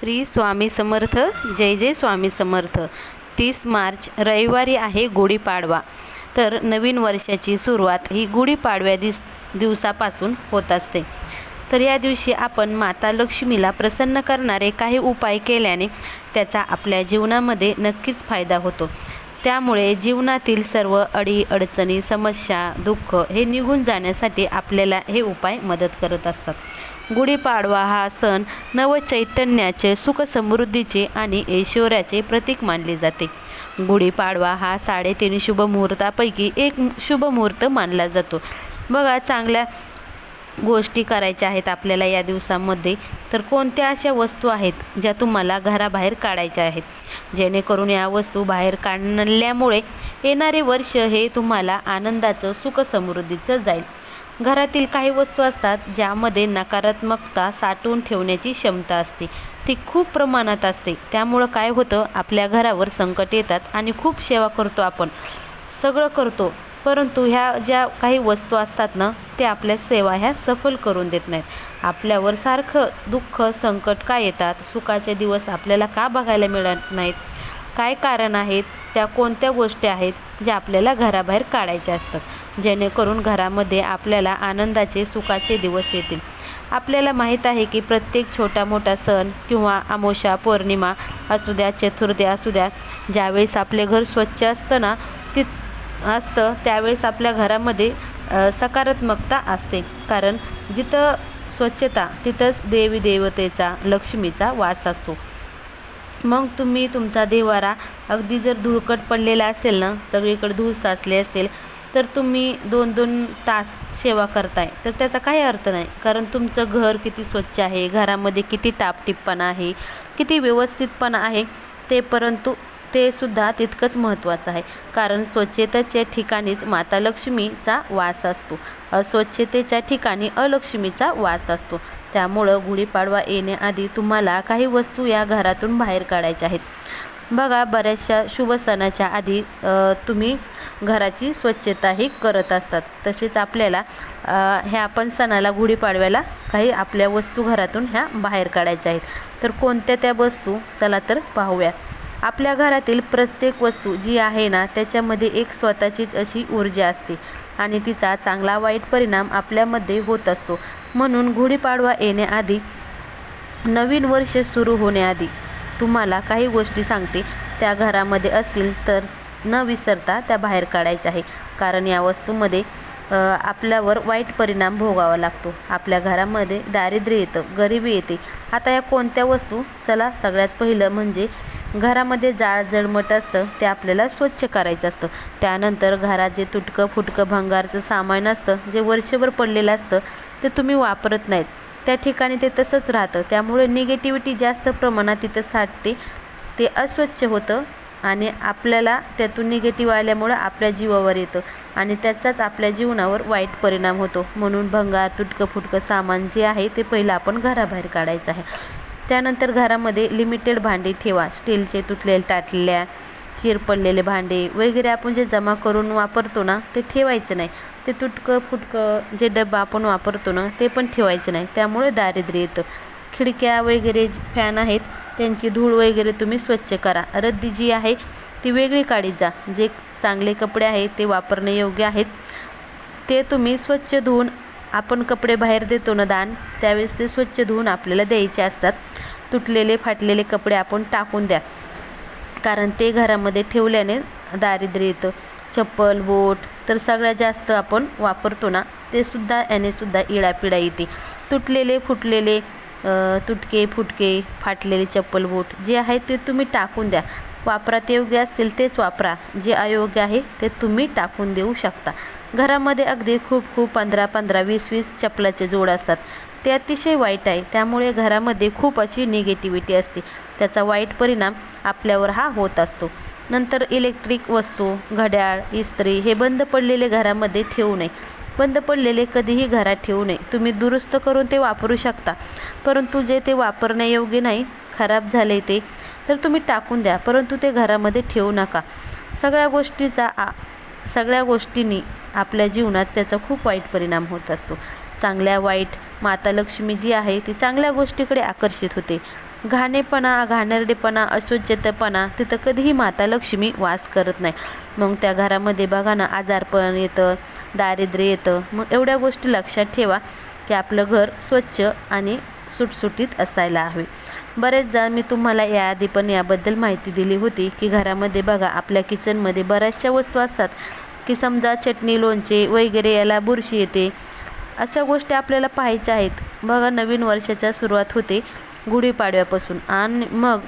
श्री स्वामी समर्थ जय जय स्वामी समर्थ. तीस मार्च रविवारी आहे गुढीपाडवा. तर नवीन वर्षाची सुरुवात ही गुढीपाडव्या दिस दिवसापासून होत असते. तर या दिवशी आपण माता लक्ष्मीला प्रसन्न करणारे काही उपाय केल्याने त्याचा आपल्या जीवनामध्ये नक्कीच फायदा होतो. त्यामुळे जीवनातील सर्व अडी अडचणी समस्या दुःख हे निघून जाण्यासाठी आपल्याला हे उपाय मदत करत असतात. गुढीपाडवा हा सण नवचैतन्याचे सुख समृद्धीचे आणि ऐश्वर्याचे प्रतीक मानले जाते. गुढीपाडवा हा साडेतीन शुभमुहूर्तापैकी एक शुभमुहूर्त मानला जातो. बघा चांगल्या गोष्टी करायच्या आहेत आपल्याला या दिवसामध्ये तर कोणत्या अशा वस्तू आहेत ज्या तुम्हाला घराबाहेर काढायच्या आहेत? जेणेकरून या वस्तू बाहेर काढल्यामुळे येणारे वर्ष हे तुम्हाला आनंदाचं सुख समृद्धीचं जाईल. घरातील काही वस्तू असतात ज्यामध्ये नकारात्मकता साठवून ठेवण्याची क्षमता असते. ती खूप प्रमाणात असते. त्यामुळं काय होतं? आपल्या घरावर संकट येतात आणि खूप सेवा करतो आपण. सगळं करतो. परंतु ह्या ज्या काही वस्तू असतात ना ते आपल्या सेवा ह्या सफल करून देत नाहीत. आपल्यावर सारखं दुःख संकट का येतात? सुखाचे दिवस आपल्याला का बघायला मिळत नाहीत? काय कारण आहेत? त्या कोणत्या गोष्टी आहेत? ज्या आपल्याला घराबाहेर काढायच्या असतात. जेणेकरून घरामध्ये आपल्याला आनंदाचे सुखाचे दिवस येतील. आपल्याला माहीत आहे की प्रत्येक छोटा मोठा सण किंवा अमावस्या पौर्णिमा असू द्या चतुर्थी असू द्या ज्यावेळेस आपले घर स्वच्छ असतं ना तित असतं त्यावेळेस आपल्या घरामध्ये सकारात्मकता असते. कारण जिथं स्वच्छता तिथंच देवी देवतेचा लक्ष्मीचा वास असतो. मग तुम्ही तुमचा देवारा अगदी जर धुळकट पडलेला असेल ना सगळीकडे धूळ साचले असेल तर तुम्ही दोन दोन तास सेवा करताय. तर त्याचा काही अर्थ नाही. कारण तुमचं घर किती स्वच्छ आहे घरामध्ये किती टापटिपपणा आहे किती व्यवस्थितपणा आहे ते परंतु ते सुद्धा तितकंच महत्त्वाचं आहे. कारण स्वच्छतेच्या ठिकाणीच माता लक्ष्मीचा वास असतो. अस्वच्छतेच्या ठिकाणी अलक्ष्मीचा वास असतो. त्यामुळं गुढीपाडवा येण्याआधी तुम्हाला काही वस्तू या घरातून बाहेर काढायच्या आहेत. बघा बऱ्याचशा शुभ सणाच्या आधी तुम्ही घराची स्वच्छताही करत असतात. तसेच आपल्याला ह्या आपण सणाला गुढीपाडव्याला काही आपल्या वस्तू घरातून ह्या बाहेर काढायच्या आहेत. तर कोणत्या त्या वस्तू? चला तर पाहूया. आपल्या घरातील प्रत्येक वस्तू जी आहे ना त्याच्यामध्ये एक स्वतःचीच अशी ऊर्जा असते आणि तिचा चांगला वाईट परिणाम आपल्यामध्ये होत असतो. म्हणून गुढीपाडवा येण्याआधी नवीन वर्ष सुरू होण्याआधी तुम्हाला काही गोष्टी सांगते. त्या घरामध्ये असतील तर न विसरता त्या बाहेर काढायच्या आहे कारण या वस्तूमध्ये आपल्यावर वाईट परिणाम भोगावा लागतो. आपल्या घरामध्ये दारिद्र्य येतं गरिबी येते. आता या कोणत्या वस्तू? चला सगळ्यात पहिलं म्हणजे घरामध्ये जाळ जळमट असतं ते आपल्याला स्वच्छ करायचं असतं. त्यानंतर घरात जे तुटकं फुटकं भंगारचं सामान असतं जे वर्षभर पडलेलं असतं ते तुम्ही वापरत नाहीत. त्या ठिकाणी ते तसंच राहतं. त्यामुळे निगेटिव्हिटी जास्त प्रमाणात तिथं साठते ते अस्वच्छ होतं. आणि आपल्याला त्यातून निगेटिव्ह आल्यामुळं आपल्या जीवावर येतं. आणि त्याचाच आपल्या जीवनावर वाईट परिणाम होतो. म्हणून भंगार तुटकं फुटकं सामान जे आहे ते पहिलं आपण घराबाहेर काढायचं आहे. त्यानंतर घरामध्ये लिमिटेड भांडी ठेवा. स्टीलचे तुटलेले ताटल्या चिर पडलेले भांडे वगैरे आपण जे जमा करून वापरतो ना ते ठेवायचं नाही. ते तुटकं फुटकं जे डबा आपण वापरतो ना ते पण ठेवायचं नाही. त्यामुळे दारिद्र्य येतं. खिडक्या वगैरे जे फॅन आहेत त्यांची धूळ वगैरे तुम्ही स्वच्छ करा. रद्दी जी आहे ती वेगळी काढीत जा. जे चांगले कपडे आहेत ते वापरणे योग्य आहेत. ते तुम्ही स्वच्छ धुवून आपण कपडे बाहेर देतो ना दान त्यावेळेस ते स्वच्छ धुवून आपल्याला द्यायचे असतात. तुटलेले फाटलेले कपडे आपण टाकून द्या. कारण ते घरामध्ये ठेवल्याने दारिद्र्य येतं. चप्पल बोट तर सगळ्यात जास्त आपण वापरतो ना ते सुद्धा याने सुद्धा इळापिळा येते. तुटलेले फुटलेले तुटके फुटके फाटलेले चप्पल बूट जे आहे ते तुम्ही टाकून द्या. वापरात योग्य असतील तेच वापरा. जे अयोग्य आहे ते तुम्ही टाकून देऊ शकता. घरामध्ये अगदी खूप खूप पंधरा पंधरा वीस वीस चपलाचे जोड असतात. ते अतिशय वाईट आहे. त्यामुळे घरामध्ये खूप अशी निगेटिव्हिटी असते. त्याचा वाईट परिणाम आपल्यावर हा होत असतो. नंतर इलेक्ट्रिक वस्तू घड्याळ इस्त्री हे बंद पडलेले घरामध्ये ठेवू नये. बंद पडलेले कधीही घरात ठेवू नये. तुम्ही दुरुस्त करून ते वापरू शकता. परंतु जे ते वापरण्यायोग्य नाही खराब झाले ते तर तुम्ही टाकून द्या. परंतु ते घरामध्ये ठेवू नका. सगळ्या गोष्टीचा आ सगळ्या गोष्टींनी आपल्या जीवनात त्याचा खूप वाईट परिणाम होत असतो. चांगल्या वाईट माता लक्ष्मी जी आहे ती चांगल्या गोष्टीकडे आकर्षित होते. घाणेपणा घाणेरडेपणा अस्वच्छतेपणा तिथं कधीही माता लक्ष्मी वास करत नाही. मग त्या घरामध्ये बघा ना आजारपण येतं दारिद्र्य येतं. मग एवढ्या गोष्टी लक्षात ठेवा की आपलं घर स्वच्छ आणि सुटसुटीत असायला हवे. बरेचदा मी तुम्हाला याआधी पण याबद्दल माहिती दिली होती की घरामध्ये बघा आपल्या किचनमध्ये बऱ्याचशा वस्तू असतात की समजा चटणी लोणचे वगैरे याला बुरशी येते. अशा गोष्टी आपल्याला पाहायच्या आहेत. बघा नवीन वर्षाच्या सुरुवात होते. गुढीपाडव्यापासून. आणि मग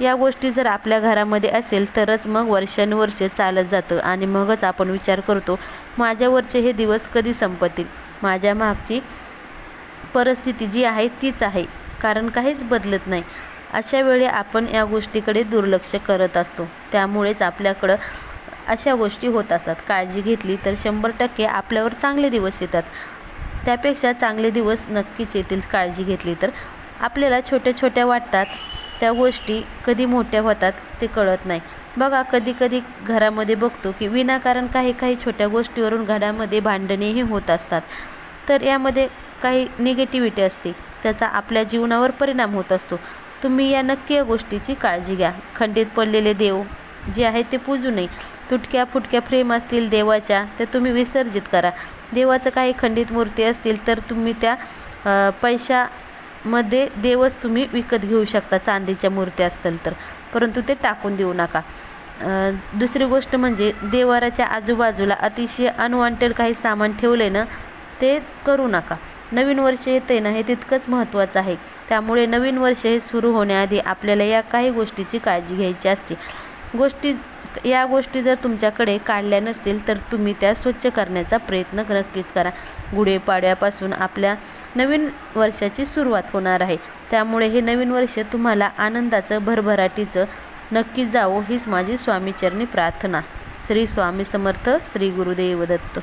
या गोष्टी जर आपल्या घरामध्ये असेल तरच मग वर्षानुवर्ष चालत जातं आणि मगच आपण विचार करतो माझ्यावरचे हे दिवस कधी संपतील? माझ्या मागची परिस्थिती जी आहे तीच आहे कारण काहीच बदलत नाही. अशा वेळी आपण या गोष्टीकडे दुर्लक्ष करत असतो. त्यामुळेच आपल्याकडं अशा गोष्टी होत असतात. काळजी घेतली तर शंभर टक्के आपल्यावर चांगले दिवस येतात. त्यापेक्षा चांगले दिवस नक्कीच येतील. काळजी घेतली तर आपल्याला छोट्या छोट्या वाटतात त्या गोष्टी कधी मोठ्या होतात ते कळत नाही. बघा कधी कधी घरामध्ये बघतो की विनाकारण काही काही छोट्या गोष्टीवरून घरामध्ये भांडणेही होत असतात. तर यामध्ये काही निगेटिव्हिटी असते. त्याचा आपल्या जीवनावर परिणाम होत असतो. तुम्ही या नक्की या गोष्टीची काळजी घ्या. खंडित पडलेले देव जे आहे ते पूजू नये. तुटक्या फुटक्या फ्रेम असतील देवाच्या त्या तुम्ही विसर्जित करा. देवाचं काही खंडित मूर्ती असतील तर तुम्ही त्या पैशा मध्ये देवच तुम्ही विकत घेऊ शकता चांदीच्या मूर्त्या असतील तर. परंतु ते टाकून देऊ नका. दुसरी गोष्ट म्हणजे देवाराच्या आजूबाजूला अतिशय अनवॉन्टेड काही सामान ठेवले ना ते करू नका. नवीन वर्ष येते ना हे तितकंच महत्त्वाचं आहे. त्यामुळे नवीन वर्ष हे सुरू होण्याआधी आपल्याला या काही गोष्टीची काळजी घ्यायची असते. गोष्टी या गोष्टी जर तुमच्याकडे काढल्या नसतील तर तुम्ही त्या स्वच्छ करण्याचा प्रयत्न नक्कीच करा. गुढीपाडव्यापासून आपल्या नवीन वर्षाची सुरुवात होणार आहे. त्यामुळे हे नवीन वर्ष तुम्हाला आनंदाचं भरभराटीचं नक्कीच जावो हीच माझी स्वामीचरणी प्रार्थना. श्री स्वामी समर्थ श्री गुरुदेव दत्त